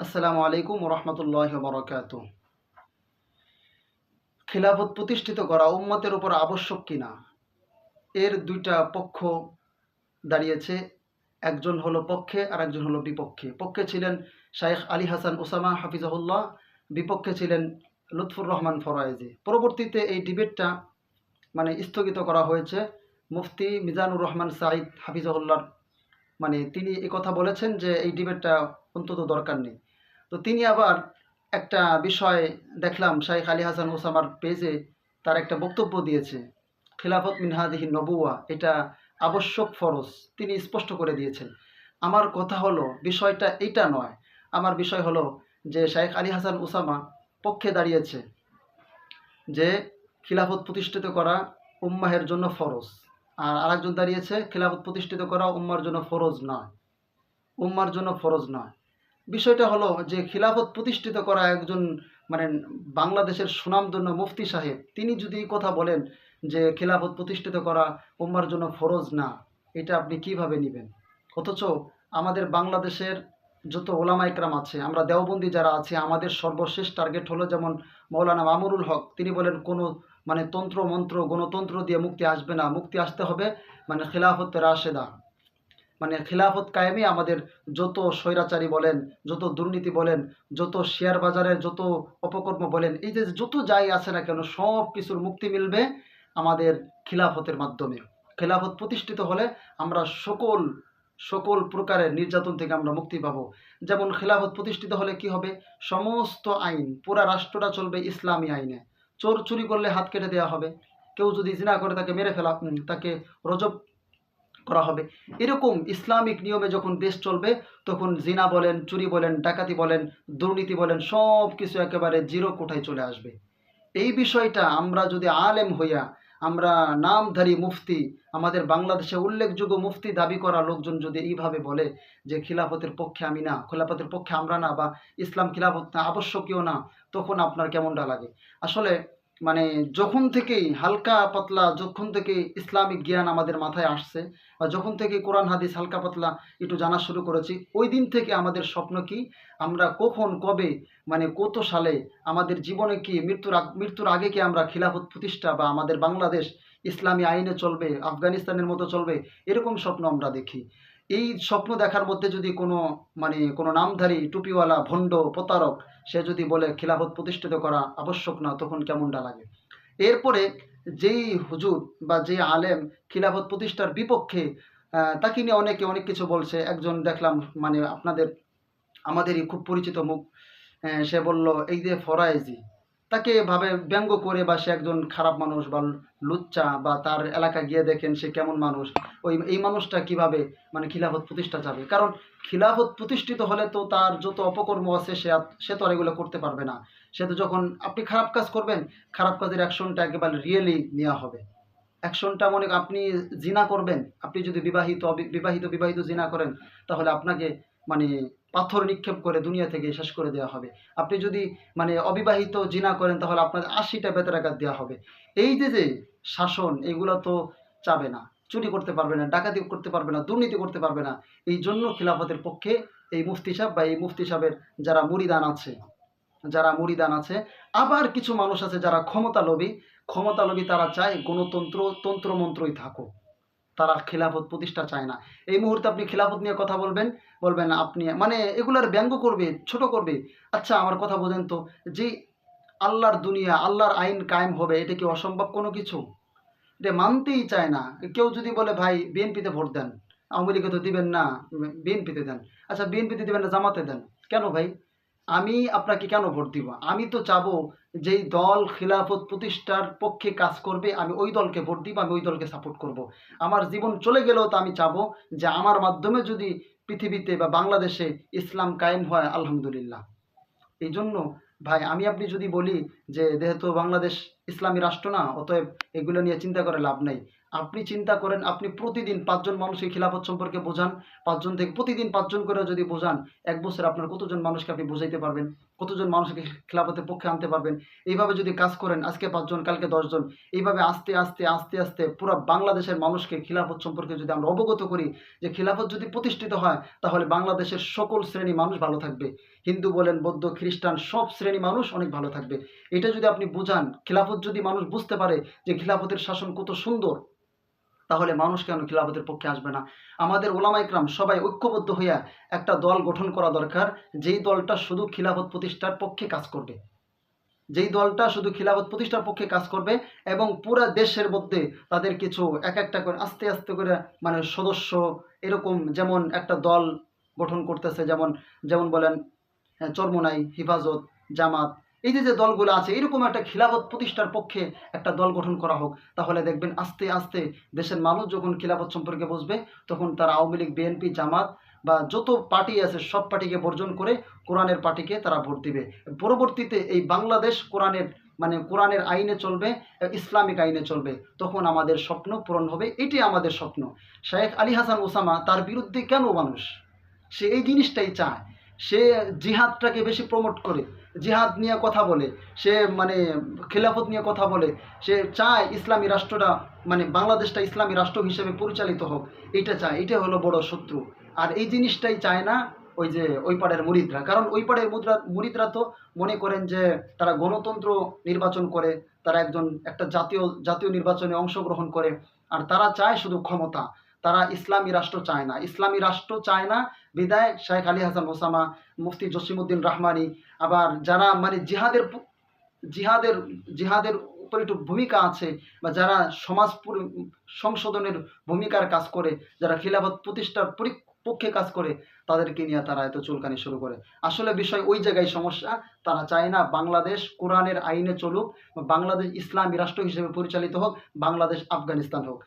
আসসালামু আলাইকুম রহমতুল্লাহ বরকাত খিলাফত প্রতিষ্ঠিত করা উম্মতের উপর আবশ্যক কিনা? এর দুইটা পক্ষ দাঁড়িয়েছে। একজন হলো পক্ষে আর একজন হলো বিপক্ষে। পক্ষে ছিলেন শাইখ আলী হাসান ওসামা হাফিজাহুল্লাহ, বিপক্ষে ছিলেন লুৎফুর রহমান ফরায়েজি। পরবর্তীতে এই ডিবেটটা মানে স্থগিত করা হয়েছে। মুফতি মিজানুর রহমান সাঈদ হাফিজাহুল্লাহর মানে তিনি কথা বলেছেন যে এই ডিবেটটা অন্তত দরকার নেই। তো তিনি আবার একটা বিষয় দেখলাম, শাইখ আলী হাসান ওসামার পেজে তার একটা বক্তব্য দিয়েছে, খিলাফত মিনহাদিহি নবুয়া এটা আবশ্যক ফরজ, তিনি স্পষ্ট করে দিয়েছেন। আমার কথা হলো, বিষয়টা এইটা নয়, আমার বিষয় হলো যে শাইখ আলী হাসান ওসামা পক্ষে দাঁড়িয়েছে যে খিলাফত প্রতিষ্ঠিত করা উম্মাহের জন্য ফরজ, আর আরেকজন দাঁড়িয়েছে, খিলাফত প্রতিষ্ঠিত করা উম্মার জন্য ফরজ নয়। উম্মার জন্য ফরজ নয়। বিষয়টা হলো যে খিলাফত প্রতিষ্ঠিত করা একজন মানে বাংলাদেশের সুনামধন্য মুফতি সাহেব, তিনি যদি এই কথা বলেন যে খিলাফত প্রতিষ্ঠিত করা উম্মার জন্য ফরজ না, এটা আপনি কীভাবে নেবেন? অথচ আমাদের বাংলাদেশের যত ওলামা ইকরাম আছে, আমরা দেওবন্দি যারা আছে, আমাদের সর্বশেষ টার্গেট হলো যেমন মৌলানা মামুরুল হক, তিনি বলেন কোনো মানে তন্ত্র মন্ত্র গণতন্ত্র দিয়ে মুক্তি আসবে না, মুক্তি আসতে হবে মানে খিলাফত রাশেদা। মানে খিলাফত কায়েমে আমাদের যত স্বৈরাচারী বলেন, যত দুর্নীতি বলেন, যত শেয়ার বাজারের যত অপকর্ম বলেন, এই যে যত যাই আছে না কেন, সব কিছুর মুক্তি মিলবে আমাদের খিলাফতের মাধ্যমে। খিলাফত প্রতিষ্ঠিত হলে আমরা সকল সকল প্রকারের নির্যাতন থেকে আমরা মুক্তি পাবো। যেমন খিলাফত প্রতিষ্ঠিত হলে কি হবে? সমস্ত আইন, পুরা রাষ্ট্রটা চলবে ইসলামী আইনে। চোর চুরি করলে হাত কেটে দেওয়া হবে। কেউ যদি জিনা করে তাকে মেরে ফেলা তাকে রজব করা হবে। এরকম ইসলামিক নিয়মে যখন দেশ চলবে, তখন জিনা বলেন, চুরি বলেন, ডাকাতি বলেন, দুর্নীতি বলেন সব কিছু একেবারে জিরো কোঠায় চলে আসবে। এই বিষয়টা আমরা যদি আলেম হইয়া, আমরা নামধারী মুফতি, আমাদের বাংলাদেশে উল্লেখযোগ্য মুফতি দাবি করা লোকজন যদি এইভাবে বলে যে খিলাফতের পক্ষে আমি না, খিলাফতের পক্ষে আমরা না বা ইসলাম খিলাফত না, আবশ্যকীয় না, তখন আপনার কেমনটা লাগে? আসলে মানে যখন থেকেই হালকা পাতলা, যখন থেকে ইসলামিক জ্ঞান আমাদের মাথায় আসছে বা যখন থেকে কোরআন, হাদিস হালকা পাতলা একটু জানা শুরু করেছি, ওই দিন থেকে আমাদের স্বপ্ন কি? আমরা কখন, কবে মানে কত সালে আমাদের জীবনে কি মৃত্যুর মৃত্যুর আগে কি আমরা খিলাফত প্রতিষ্ঠা বা আমাদের বাংলাদেশ ইসলামী আইনে চলবে, আফগানিস্তানের মতো চলবে, এরকম স্বপ্ন আমরা দেখি। এই স্বপ্ন দেখার মধ্যে যদি কোনো মানে কোনো নামধারী, টুপিওয়ালা, ভণ্ড, প্রতারক, সে যদি বলে, খিলাফত প্রতিষ্ঠিত করা আবশ্যক না, তখন কেমনটা লাগে? এরপরে যেই হুজুর বা যে আলেম খিলাফত প্রতিষ্ঠার বিপক্ষে তাকে নিয়ে অনেকে অনেক কিছু বলছে। একজন দেখলাম মানে আপনাদের, আমাদেরই খুব পরিচিত মুখ সে বলল, এই যে ফরায়েজি তাকে ভাবে ব্যঙ্গ করে বা সে একজন খারাপ মানুষ বা লুচ্চা বা তার এলাকা গিয়ে দেখেন সে কেমন মানুষ, ওই, এই মানুষটা কীভাবে মানে খিলাফত প্রতিষ্ঠা যাবে কারণ খিলাফত প্রতিষ্ঠিত হলে তো তার যত অপকর্ম আছে সে সে তো আর এগুলো করতে পারবে না। সে তো যখন, আপনি খারাপ কাজ করবেন, খারাপ কাজের অ্যাকশনটা একেবারে রিয়েলি নেওয়া হবে। অ্যাকশনটা মনে আপনি জিনা করবেন, আপনি যদি বিবাহিত বিবাহিত বিবাহিত জিনা করেন, তাহলে আপনাকে মানে পাথর নিক্ষেপ করে দুনিয়া থেকে শেষ করে দেওয়া হবে। আপনি যদি মানে অবিবাহিত জিনা করেন, তাহলে আপনার আশিটা বেতরাঘাত দেওয়া হবে। এই যে যে শাসন, এগুলো তো চাবে না। চুরি করতে পারবে না, ডাকাতি করতে পারবে না, দুর্নীতি করতে পারবে না। এই জন্য খিলাফতের পক্ষে এই মুফতি সাহেব বা এই মুফতি সাহেবের যারা মুরিদান আছে, যারা মুরিদান আছে, আবার কিছু মানুষ আছে যারা ক্ষমতা লোভী ক্ষমতা লোভী তারা চায় গণতন্ত্র, তন্ত্রমন্ত্রই থাকুক। তারা খিলাফত প্রতিষ্ঠা চায় না। এই মুহূর্তে আপনি খিলাফত নিয়ে কথা বলবেন বলবেন আপনি মানে এগুলার ব্যঙ্গ করবে, ছোট করবে। আচ্ছা আমার কথা বোঝেন তো, যে আল্লাহর দুনিয়া, আল্লাহর আইন কায়েম হবে, এটা কি অসম্ভব কোনো কিছু? এটা মানতেই চায় না। কেউ যদি বলে, ভাই, বিএনপিতে ভোট দেন। আওয়ামী লীগে তো দিবেন না, বিএনপিতে দেন। আচ্ছা বিএনপিতে দিবেন না, জামাতে দেন। কেন ভাই? আমি আপনাকে কেন ভোট দিব? আমি তো চাবো যেই দল খিলাফত প্রতিষ্ঠার পক্ষে কাজ করবে, আমি ওই দলকে ভোট দিব, আমি ওই দলকে সাপোর্ট করব। আমার জীবন চলে গেলেও তো আমি চাবো যে আমার মাধ্যমে যদি পৃথিবীতে বা বাংলাদেশে ইসলাম কায়েম হয়, আলহামদুলিল্লাহ। এই জন্য ভাই, আমি আপনি যদি বলি যে যেহেতু বাংলাদেশ ইসলামী রাষ্ট্র না, অতএব এগুলো নিয়ে চিন্তা করে লাভ নেই। আপনি চিন্তা করেন, আপনি প্রতিদিন পাঁচজন মানুষকে খিলাফত সম্পর্কে বোঝান। পাঁচজন থেকে প্রতিদিন পাঁচজন করে যদি বোঝান, এক বছর আপনার কতজন মানুষকে আপনি বোঝাইতে পারবেন? কতজন মানুষকে খিলাফতের পক্ষে আনতে পারবেন? এইভাবে যদি কাজ করেন, আজকে পাঁচজন, কালকে দশজন, এইভাবে আস্তে আস্তে আস্তে আস্তে পুরো বাংলাদেশের মানুষকে খিলাফত সম্পর্কে যদি আমরা অবগত করি যে খিলাফত যদি প্রতিষ্ঠিত হয়, তাহলে বাংলাদেশের সকল শ্রেণি মানুষ ভালো থাকবে। হিন্দু বলেন, বৌদ্ধ, খ্রিস্টান, সব শ্রেণি মানুষ অনেক ভালো থাকবে। এটা যদি আপনি বোঝান, খিলাফত যদি মানুষ বুঝতে পারে যে খিলাফতের শাসন কত সুন্দর তাহলে মানুষ কেন খিলাফতের পক্ষে আসবে না? আমাদের ওলামাইকরাম সবাই ঐক্যবদ্ধ হইয়া একটা দল গঠন করা দরকার, যেই দলটা শুধু খিলাফত প্রতিষ্ঠার পক্ষে কাজ করবে। যেই দলটা শুধু খিলাফত প্রতিষ্ঠার পক্ষে কাজ করবে এবং পুরা দেশের মধ্যে তাদের কিছু এক একটা করে, আস্তে আস্তে করে মানে সদস্য এরকম যেমন একটা দল গঠন করতেছে, যেমন যেমন বলেন, চরমোনাই, হিফাজত, জামাত এই যে যে দলগুলো আছে, এরকম একটা খিলাফত প্রতিষ্ঠার পক্ষে একটা দল গঠন করা হোক, তাহলে দেখবেন আস্তে আস্তে দেশের মানুষ যখন খিলাফত সম্পর্কে বুঝবে তখন তারা আওয়ামী লীগ, বিএনপি, জামাত বা যত পার্টি আছে, সব পার্টিকে বর্জন করে কোরআনের পার্টিকে তারা ভোট দিবে। পরবর্তীতে এই বাংলাদেশ কোরআনের মানে কোরআনের আইনে চলবে, ইসলামিক আইনে চলবে, তখন আমাদের স্বপ্ন পূরণ হবে এটি আমাদের স্বপ্ন। শেখ আলী হাসান ওসামা তার বিরুদ্ধে কেন মানুষ? সে এই জিনিসটাই চায়। সে জিহাদটাকে বেশি প্রমোট করে। জিহাদ নিয়ে কথা বলে, সে মানে খেলাফত নিয়ে কথা বলে, সে চায় ইসলামী রাষ্ট্রটা মানে বাংলাদেশটা ইসলামী রাষ্ট্র হিসেবে পরিচালিত হোক এটা চায় এটা হলো বড় শত্রু। আর এই জিনিসটাই চায় না ওই যে ওই পাড়ের মুরিদরা। কারণ ওই পাড়ের মুদ্রা, মুরিদরা তো মনে করেন যে তারা গণতন্ত্র নির্বাচন করে, তারা একজন একটা জাতীয় জাতীয় নির্বাচনে অংশগ্রহণ করে, আর তারা চায় শুধু ক্ষমতা। তারা ইসলামী রাষ্ট্র চায় না। ইসলামী রাষ্ট্র চায় না বিদায় শেখ আলী হাসান ওসামা, মুফতি জসিমুদ্দিন রাহমানি, আবার যারা মানে জিহাদের জিহাদের জিহাদের উপর একটু ভূমিকা আছে বা যারা সমাজ সংশোধনের ভূমিকার কাজ করে, যারা খিলাফত প্রতিষ্ঠার পরি- পক্ষে কাজ করে, তাদেরকে নিয়ে তারা এত চুলকানি শুরু করে। আসলে বিষয় ওই জায়গায় সমস্যা, তারা চায় না বাংলাদেশ কোরআনের আইনে চলুক, বাংলাদেশ ইসলামী রাষ্ট্র হিসেবে পরিচালিত হোক, বাংলাদেশ আফগানিস্তান হোক।